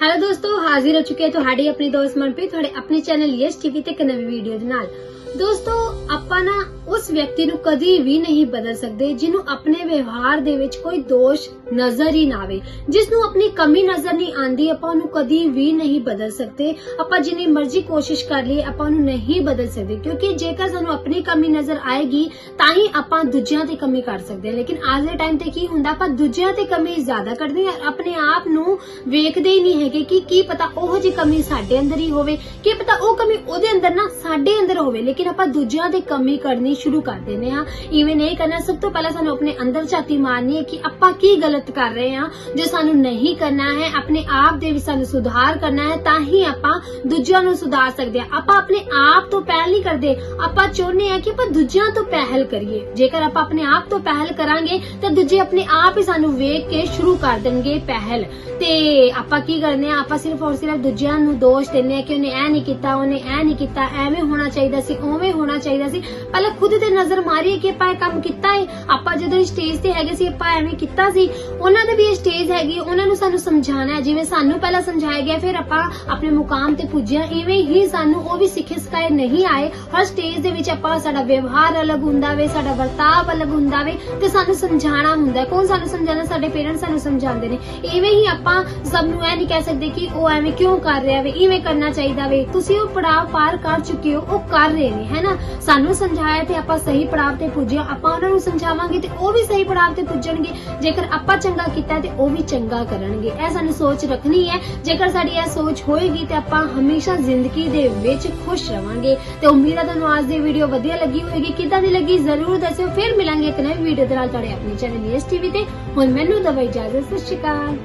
Hello ਦੋਸਤੋ, ਹਾਜ਼ਰ ਹੋ ਚੁੱਕੇ ਹਾਂ ਤੁਹਾਡੀ ਆਪਣੀ ਦੋਸਤ ਮਨਪ੍ਰੀਤ, ਤੁਹਾਡੇ ਆਪਣੇ ਚੈਨਲ ਯਸ ਟੀਵੀ ਤੇ ਇੱਕ ਨਵੀਂ ਵੀਡੀਓ ਦੇ ਨਾਲ। ਦੋਸਤੋ, ਆਪਾਂ ਨਾ ਉਸ ਵਿਅਕਤੀ ਨੂੰ ਕਦੀ ਵੀ ਨਹੀਂ ਬਦਲ ਸਕਦੇ ਜਿਹਨੂੰ ਆਪਣੇ ਵਿਵਹਾਰ ਦੇ ਵਿੱਚ ਕੋਈ ਦੋਸ਼ ਨਜ਼ਰ ਹੀ ਨਾ ਆਵੇ। ਜਿਸ ਨੂੰ ਆਪਣੀ ਕਮੀ ਨਜ਼ਰ ਨਹੀਂ ਆਂਦੀ ਆਪਾਂ ਉਹਨੂੰ ਕਦੀ ਵੀ ਨਹੀਂ ਬਦਲ ਸਕਦੇ। ਆਪਾਂ ਜਿੰਨੀ ਮਰਜ਼ੀ ਕੋਸ਼ਿਸ਼ ਕਰ ਲਈਏ, ਆਪਾਂ ਉਹਨੂੰ ਨਹੀਂ ਬਦਲ ਸਕਦੇ। ਕਿਉਂਕਿ ਜੇਕਰ ਸਾਨੂੰ ਆਪਣੀ ਕਮੀ ਨਜ਼ਰ ਆਏਗੀ, ਤਾਂ ਹੀ ਆਪਾਂ ਦੂਜਿਆਂ ਦੀ ਕਮੀ ਕਰ ਸਕਦੇ। ਹਾਂ ਲੇਕਿਨ ਅੱਜ ਦੇ ਟਾਈਮ ਤੇ ਕੀ ਹੁੰਦਾ, ਆਪਾਂ ਦੂਜਿਆਂ ਤੇ ਕਮੀ ਜ਼ਿਆਦਾ ਕਰਦੇ ਹਾਂ। ਆਪਣੇ ਆਪ ਨੂੰ ਵੇਖਦੇ ਹੀ ਨਹੀਂ ਹੈਗੇ ਕਿ ਕੀ ਪਤਾ ਉਹ ਜੀ ਕਮੀ ਸਾਡੇ ਅੰਦਰ ਹੀ ਹੋਵੇ, ਕੀ ਪਤਾ ਉਹ ਕਮੀ ਉਹਦੇ ਅੰਦਰ ਨਾ ਸਾਡੇ ਅੰਦਰ ਹੋਵੇ। ਲੇਕਿਨ ਆਪਾਂ ਦੂਜਿਆਂ ਦੀ ਕਮੀ ਕਰਨੀ ਸ਼ੁਰੂ ਸ਼ੁਰੂ ਕਰ ਦਿੰਦੇ ਆ ਇਵੇਂ ਨਹੀਂ ਕਰਨਾ, ਸਭ ਤੋਂ ਪਹਿਲਾਂ ਸਾਨੂੰ ਆਪਣੇ ਅੰਦਰ ਝਾਤੀ ਮਾਰਨੀ ਹੈ ਕਿ ਆਪਾਂ ਕੀ ਗਲਤ ਕਰ ਰਹੇ ਹਾਂ। ਜੋ ਸਾਨੂੰ ਨਹੀਂ ਕਰਨਾ ਹੈ, ਆਪਣੇ ਆਪ ਦੇ ਵਿੱਚ ਸਾਨੂੰ ਸੁਧਾਰ ਕਰਨਾ ਹੈ, ਤਾਂ ਹੀ ਆਪਾਂ ਦੂਜਿਆਂ ਨੂੰ ਸੁਧਾਰ ਸਕਦੇ ਹਾਂ। ਆਪਾਂ ਆਪਣੇ ਆਪ ਤੋਂ ਪਹਿਲ ਨਹੀਂ ਕਰਦੇ। ਆਪਾਂ ਚਾਹੁੰਦੇ ਹਾਂ ਕਿ ਆਪਾਂ ਦੂਜਿਆਂ ਤੋਂ ਪਹਿਲ ਕਰੀਏ। ਜੇਕਰ ਆਪਾਂ ਆਪਣੇ ਆਪ ਤੋਂ ਪਹਿਲ ਕਰਾਂਗੇ, ਤਾਂ ਦੂਜੇ ਆਪਣੇ ਆਪ ਹੀ ਸਾਨੂੰ ਵੇਖ ਕੇ ਸ਼ੁਰੂ ਕਰ ਦੇਣਗੇ ਪਹਿਲ। ਤੇ ਆਪਾਂ ਕੀ ਕਰਦੇ ਹਾਂ? ਆਪਾਂ ਸਿਰਫ ਔਰ ਸਿਰਫ ਦੂਜਿਆਂ ਨੂੰ ਦੋਸ਼ ਦਿੰਦੇ ਹਾਂ ਕਿ ਉਹਨੇ ਇਹ ਨਹੀਂ ਕੀਤਾ, ਉਹਨੇ ਇਹ ਨਹੀਂ ਕੀਤਾ। ਐਵੇਂ ਹੋਣਾ ਚਾਹੀਦਾ ਸੀ, ਉਵੇਂ ਹੋਣਾ ਚਾਹੀਦਾ ਸੀ। ਪਹਿਲਾਂ ਖੁਦ ਤੇ ਨਜ਼ਰ ਮਾਰੀਏ ਕਿ ਆਪਾਂ ਇਹ ਕੰਮ ਕੀਤਾ ਹੈ ਆਪਾਂ ਜਦੋਂ ਸਟੇਜ ਤੇ ਹੈਗੇ ਸੀ, ਆਪਾਂ ਐਵੇਂ ਕੀਤਾ ਸੀ। ਉਹਨਾਂ ਦਾ ਵੀ ਇਹ ਸਟੇਜ ਹੈਗੀ, ਉਹਨਾਂ ਨੂੰ ਸਾਨੂੰ ਸਮਝਾਉਣਾ ਹੈ। ਜਿਵੇਂ ਸਾਨੂੰ ਪਹਿਲਾਂ ਸਮਝਾਇਆ ਗਿਆ, ਫਿਰ ਆਪਾਂ ਆਪਣੇ ਮੁਕਾਮ ਤੇ ਪੁੱਜਿਆ। ਇਵੇਂ ਹੀ ਸਾਨੂੰ ਉਹ ਵੀ ਸਿੱਖੇ ਸਿਖਾਏ ਨਹੀਂ ਆਏ। ਹਰ ਸਟੇਜ ਦੇ ਵਿੱਚ ਆਪਾਂ ਸਾਡਾ ਵਿਵਹਾਰ ਅਲੱਗ ਹੁੰਦਾ ਵੇ, ਸਾਡਾ ਵਰਤਾਵ ਅਲੱਗ ਹੁੰਦਾ ਵੇ ਤੇ ਸਾਨੂੰ ਸਮਝਾਉਣਾ ਹੁੰਦਾ। ਕੌਣ ਸਾਨੂੰ ਸਮਝਾਉਂਦਾ? ਸਾਡੇ ਪੇਰੈਂਟਸ ਸਾਨੂੰ ਸਮਝਾਉਂਦੇ ਨੇ। ਇਵੇਂ ਹੀ ਆਪਾਂ ਸਭ ਨੂੰ ਇਹ ਨਹੀਂ ਕਹਿ ਸਕਦੇ ਕਿ ਉਹ ਐਵੇਂ ਕਿਉਂ ਕਰ ਰਿਹਾ ਵੇ, ਇਵੇਂ ਕਰਨਾ ਚਾਹੀਦਾ ਵੇ। ਤੁਸੀਂ ਉਹ ਪੜਾਅ ਪਾਰ ਕਰ ਚੁੱਕੇ ਹੋ, ਉਹ ਕਰ ਰਹੇ ਨੇ ਹੈਨਾ ਸਾਨੂੰ ਸਮਝਾਇਆ ਤੇ ਆਪਾਂ ਸਹੀ ਪੜਾਅ ਤੇ ਪੁੱਜਿਆ ਆਪਾਂ ਉਹਨਾਂ ਨੂੰ ਸਮਝਾਵਾਂਗੇ ਤੇ ਉਹ ਵੀ ਸਹੀ ਪੜਾਅ ਤੇ ਪੁੱਜਣਗੇ। ਜੇਕਰ ਆਪਾਂ ਚੰਗਾ ਕੀਤਾ ਤੇ ਉਹ ਵੀ ਚੰਗਾ ਕਰਨਗੇ। ਇਹ ਸਾਨੂੰ ਸੋਚ ਰੱਖਣੀ ਹੈ। ਜੇਕਰ ਸਾਡੀ ਇਹ ਸੋਚ ਹੋਏਗੀ ਤੇ ਆਪਾਂ ਹਮੇਸ਼ਾ ਜ਼ਿੰਦਗੀ ਦੇ ਵਿੱਚ ਖੁਸ਼ ਰਵਾਂਗੇ। ਤੇ ਉਮੀਦ ਹੈ ਤੁਹਾਨੂੰ ਅੱਜ ਦੀ ਵੀਡੀਓ ਵਧੀਆ ਲੱਗੀ ਹੋਵੇਗੀ। ਕਿੱਦਾਂ ਦੀ ਲੱਗੀ ਜ਼ਰੂਰ ਦੱਸਿਓ। ਫਿਰ ਮਿਲਾਂਗੇ ਇੱਕ ਨਵੀਂ ਵੀਡੀਓ ਦੇ ਨਾਲ ਤੁਹਾਡੇ ਆਪਣੇ ਚੈਨਲ ਐਸ ਟੀਵੀ ਤੇ। ਹੁਣ ਮੈਨੂੰ ਦਵਾਈ ਇਜਾਜ਼ਤ, ਸਤਿ ਸ਼੍ਰੀ ਅਕਾਲ।